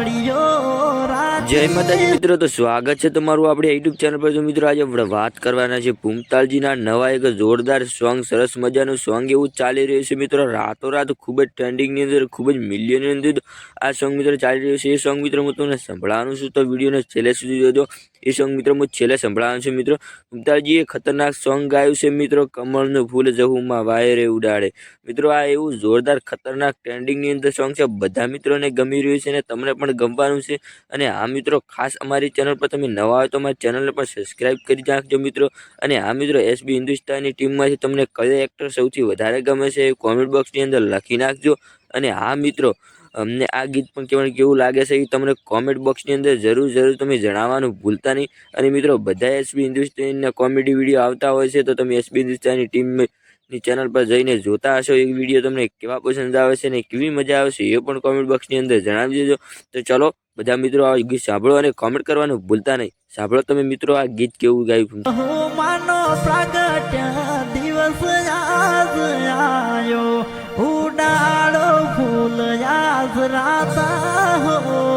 বাড়িও જય માતાજી, મિત્રો, તો સ્વાગત છે તમારું આપણે યુટ્યુબ ચેનલ પર. તો મિત્રો, આજે આપણે વાત કરવાના છે ભૂમતાલજીના નવા એક જોરદાર સોંગ સરસ મજાનું સોંગ એવું ચાલી રહ્યું છે. મિત્રો, રાતોરાત ખૂબ જ ટ્રેન્ડિંગની અંદર, ખૂબ જ મિલિયનની અંદર આ સોંગ મિત્રો ચાલી રહ્યું છે. એ સોંગ મિત્રો, હું તમને સંભળાવાનું છું. તો વિડીયોને છેલ્લે સુધી જોજો. એ સોંગ મિત્રો, હું છેલ્લે સંભળાવાનું છું, મિત્રો. ભૂમતાલજીએ ખતરનાક સોંગ ગાયું છે, મિત્રો. કમળનું ફૂલ જહુમાં વાયરે ઉડાડે. મિત્રો, આ એવું જોરદાર ખતરનાક ટ્રેન્ડિંગની અંદર સોંગ છે. બધા મિત્રોને ગમી રહ્યું છે અને તમને પણ ગમવાનું છે. અને આ મિત્રો, ખાસ અમારી ચેનલ પર તમે નવા હોય તો અમારી ચેનલને પણ સબસ્ક્રાઈબ કરી નાખજો મિત્રો. અને આ મિત્રો એસબી હિન્દુસ્તાની ટીમમાંથી તમને કયો એક્ટર સૌથી વધારે ગમે છે એ કોમેન્ટ બોક્સની અંદર લખી નાખજો. અને હા મિત્રો, અમને આ ગીત પણ કેવું કેવું લાગે છે એ તમને કોમેન્ટ બોક્સની અંદર જરૂર જરૂર તમે જણાવવાનું ભૂલતા નહીં. અને મિત્રો, બધા એસબી હિન્દુસ્તાનીના કોમેડી વીડિયો આવતા હોય છે તો તમે એસબી હિન્દુસ્તાની ટીમ ની ચેનલ પર જઈને જોતા હશો એ વીડિયો તમને કેવા પસંદ આવે છે ને કેવી મજા આવશે એ પણ કોમેન્ટ બોક્સની અંદર જણાવી દેજો. તો ચલો, બધા મિત્રો આ ગીત સાંભળો અને કોમેન્ટ કરવાનું ભૂલતા નહીં. સાંભળો તમે મિત્રો આ ગીત કેવું ગાયું. માનો દિવસ આજ ફૂલ રાતા હો